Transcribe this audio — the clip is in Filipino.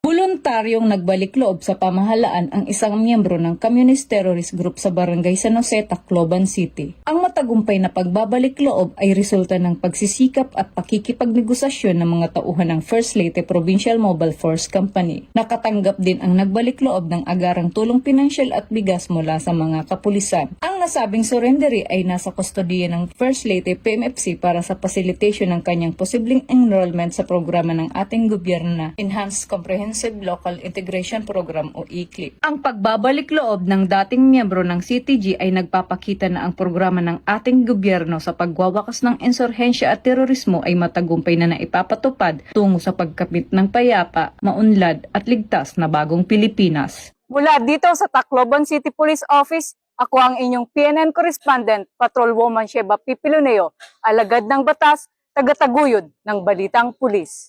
Voluntaryong nagbalik loob sa pamahalaan ang isang miyembro ng Communist Terrorist Group sa Barangay San Jose, Tacloban City. Ang matagumpay na pagbabalik loob ay resulta ng pagsisikap at pakikipagnegosasyon ng mga tauhan ng First Leyte Provincial Mobile Force Company. Nakatanggap din ang nagbalik loob ng agarang tulong pinansyal at bigas mula sa mga kapulisan. Ang nasabing surrendery ay nasa kustodiya ng First Leyte PMFC para sa facilitation ng kanyang posibleng enrollment sa programa ng ating gobyerno na Enhanced Comprehensive Local Integration Program o ECLIP. Ang pagbabalik loob ng dating miyembro ng CTG ay nagpapakita na ang programa ng ating gobyerno sa pagwawakas ng insurhensya at terorismo ay matagumpay na naipapatupad tungo sa pagkapit ng payapa, maunlad at ligtas na bagong Pilipinas. Mula dito sa Tacloban City Police Office, ako ang inyong PNN correspondent, Patrolwoman Sheba Pipiloneo, alagad ng batas, tagataguyod ng Balitang Pulis.